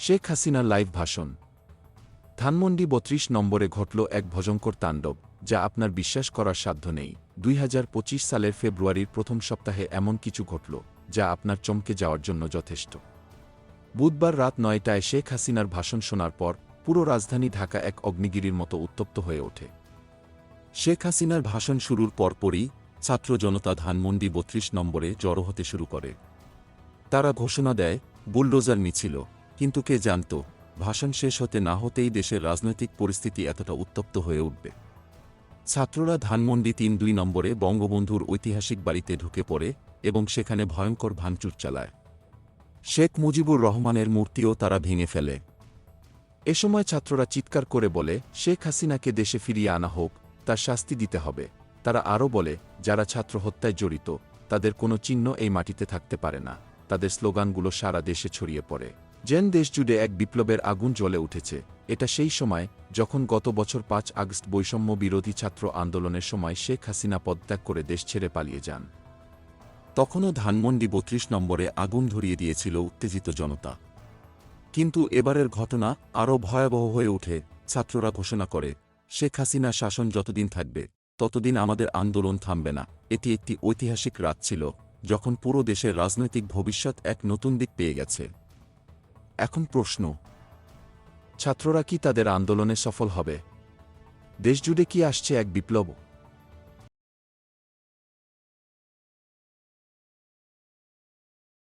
শেখ হাসিনার লাইভ ভাষণ। ধানমন্ডি বত্রিশ নম্বরে ঘটল এক ভজঙ্কর তাণ্ডব, যা আপনার বিশ্বাস করার সাধ্য নেই। দুই হাজার পঁচিশ সালের ফেব্রুয়ারির প্রথম সপ্তাহে এমন কিছু ঘটল, যা আপনার চমকে যাওয়ার জন্য যথেষ্ট। বুধবার রাত নয়টায় শেখ হাসিনার ভাষণ শোনার পর, পুরো রাজধানী ঢাকা এক অগ্নিগিরির মতো উত্তপ্ত হয়ে ওঠে। শেখ হাসিনার ভাষণ শুরুর পরপরই, ছাত্র জনতা ধানমন্ডি বত্রিশ নম্বরে জড়ো হতে শুরু করে। তারা ঘোষণা দেয়, বুলডোজার মিছিল। কিন্তু কে জানত, ভাষণ শেষ হতে না হতেই দেশের রাজনৈতিক পরিস্থিতি এতটা উত্তপ্ত হয়ে উঠবে। ছাত্ররা ধানমন্ডি তিন দুই নম্বরে বঙ্গবন্ধুর ঐতিহাসিক বাড়িতে ঢুকে পড়ে এবং সেখানে ভয়ঙ্কর ভাঙচুর চালায়। শেখ মুজিবুর রহমানের মূর্তিও তারা ভেঙে ফেলে। এ সময় ছাত্ররা চিৎকার করে বলে, শেখ হাসিনাকে দেশে ফিরিয়ে আনা হোক, তার শাস্তি দিতে হবে। তারা আরও বলে, যারা ছাত্র হত্যায় জড়িত, তাদের কোনো চিহ্ন এই মাটিতে থাকতে পারে না। তাদের স্লোগানগুলো সারা দেশে ছড়িয়ে পড়ে। যেন দেশ জুড়ে এক বিপ্লবের আগুন জ্বলে উঠেছে। এটা সেই সময় যখন গত বছর পাঁচ আগস্ট বৈষম্য বিরোধী ছাত্র আন্দোলনের সময় শেখ হাসিনা পদত্যাগ করে দেশ ছেড়ে পালিয়ে যান। তখনও ধানমন্ডি বত্রিশ নম্বরে আগুন ধরিয়ে দিয়েছিল উত্তেজিত জনতা। কিন্তু এবারের ঘটনা আরও ভয়াবহ হয়ে ওঠে, ছাত্ররা ঘোষণা করে, শেখ হাসিনা শাসন যতদিন থাকবে, ততদিন আমাদের আন্দোলন থামবে না। এটি একটি ঐতিহাসিক রাত ছিল, যখন পুরো দেশের রাজনৈতিক ভবিষ্যৎ এক নতুন দিক পেয়ে গেছে। এখন প্রশ্ন। ছাত্ররা কি তাদের আন্দোলনে সফল হবে? দেশজুড়ে কি আসছে এক বিপ্লব?